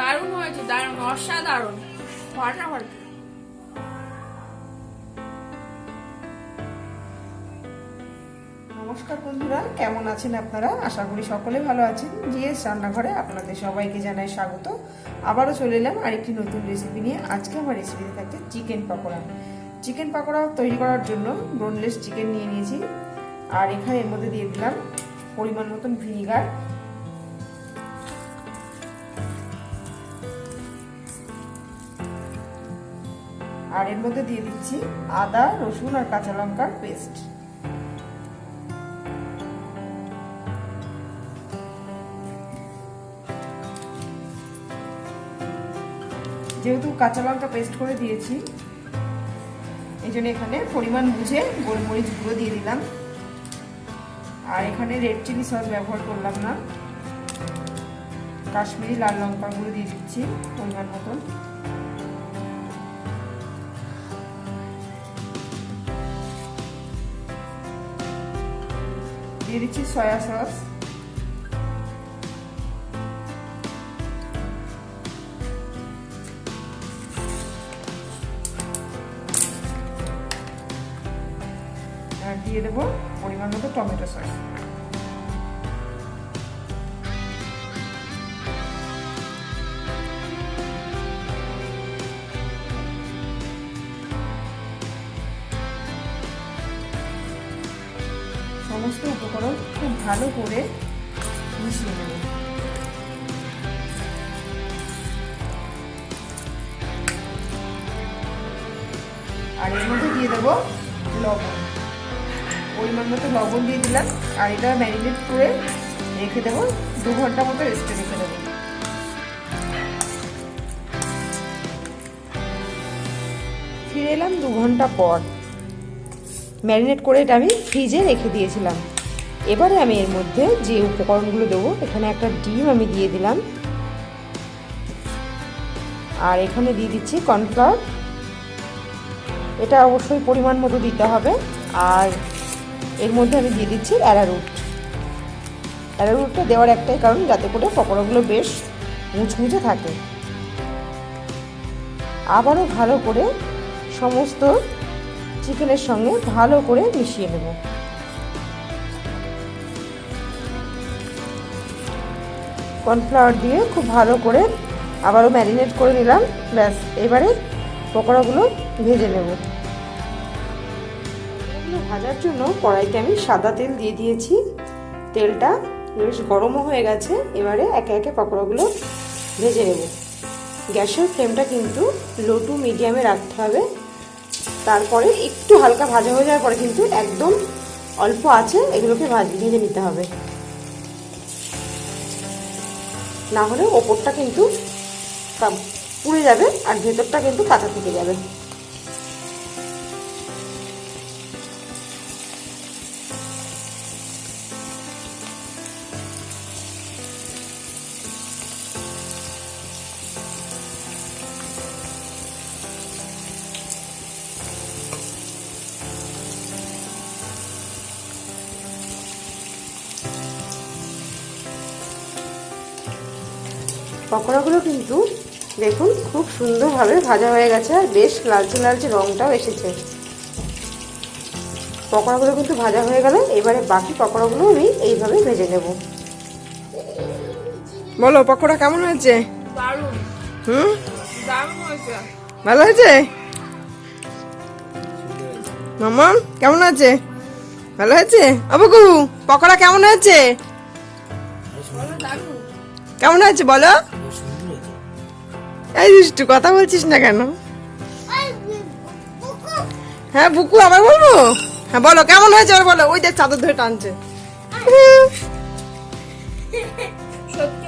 দারুণ হয়েছে, দারুণ, অসাধারণ। ফাটাফাটি। নমস্কার বন্ধুরা, কেমন আছেন আপনারা? আশা করি সকলে ভালো আছেন। জিএস রান্নাঘরে আপনাদের সবাইকে জানাই স্বাগত। আবারও চলে এলাম আরেকটি নতুন রেসিপি নিয়ে। আজকে আমার রেসিপিতে থাকছে চিকেন পকোড়া। চিকেন পকোড়া তৈরি করার জন্য বোনলেস চিকেন নিয়ে নিয়েছি। আর এখানে এর মধ্যে দিয়ে দিলাম পরিমাণ মতন ভিনিগার আর এর মধ্যে দিয়ে দিচ্ছি আদা, রসুন আর কাঁচা লঙ্কার পেস্ট। যেহেতু কাঁচা লঙ্কা পেস্ট করে দিয়েছি, এই জন্য এখানে পরিমাণ বুঝে গোলমরিচ গুঁড়ো দিয়ে দিলাম। আর এখানে রেড চিলি সস ব্যবহার করলাম না। কাশ্মীরি লাল লঙ্কা গুঁড়ো দিয়ে দিচ্ছি পরিমাণ মতন। দিয়ে দিচ্ছি সয়া সস। দিয়ে দেবো পরিমাণ মতো টমেটো সস। সমস্ত উপকরণ খুব ভালো করে মিশিয়ে নেব। আর এর মধ্যে দিয়ে দেবো লবণ। পরিমাণ মতো লবণ দিয়ে দিলাম। আর এটা ম্যারিনেট করে রেখে দেবো। দু ঘণ্টা মতো রেস্টে রেখে দেবো। ফিরে এলাম দু ঘণ্টা পর। ম্যারিনেট করে এটা আমি ফ্রিজে রেখে দিয়েছিলাম। এবারে আমি এর মধ্যে যে উপকরণগুলো দেবো, এখানে একটা ডিম আমি দিয়ে দিলাম। আর এখানে দিয়ে দিচ্ছি কর্নফ্লাওয়ার। এটা অবশ্যই পরিমাণ মতো দিতে হবে। আর এর মধ্যে আমি দিয়ে দিচ্ছি অ্যারারুট। অ্যারারুটটা দেওয়ার একটাই কারণ, যাতে করে পকোড়াগুলো বেশ মুচমুচে থাকে। আবারও ভালো করে সমস্ত চিকেনের সঙ্গে ভালো করে মিশিয়ে নেব। কর্নফ্লাওয়ার দিয়ে খুব ভালো করে আবারও ম্যারিনেট করে নিলাম। ব্যাস, এবারে পকোড়াগুলো ভেজে নেব। ভাজার জন্য কড়াইতে আমি সাদা তেল দিয়ে দিয়েছি। তেলটা বেশ গরমও হয়ে গেছে, এবারে একে একে পকোড়াগুলো ভেজে নেব। গ্যাসের ফ্লেমটা কিন্তু লো টু মিডিয়ামে রাখতে হবে। তারপরে একটু হালকা ভাজা হয়ে যাওয়ার পরে কিন্তু একদম অল্প আছে, এগুলোকে ভাজ নিতে হবে। না হলে ওপরটা কিন্তু পুড়ে যাবে আর ভেতরটা কিন্তু কাঁচা থেকে যাবে। পকোড়াগুলো কিন্তু দেখুন খুব সুন্দরভাবে ভাজা হয়ে গেছে আর বেশ লালচে লালচে রঙটাও এসেছে। পকোড়াগুলো কিন্তু ভাজা হয়ে গেল এবারে বাকি পকোড়াগুলো আমি এইভাবে ভেজে নেব। বলো পকোড়া কেমন হয়েছে? হুম? ভালো হয়েছে? মামা কেমন আছে? ভালো হয়েছে? আবুকু পকোড়া কেমন হয়েছে? কেমন হয়েছে বলো? এই কথা বলছিস না কেন? হ্যাঁ বুকু, আবার বলব? হ্যাঁ বলো, কেমন হয়েছে? আবার বলো, ওই দেখ, চাদর ধরে টানছে। সত্যি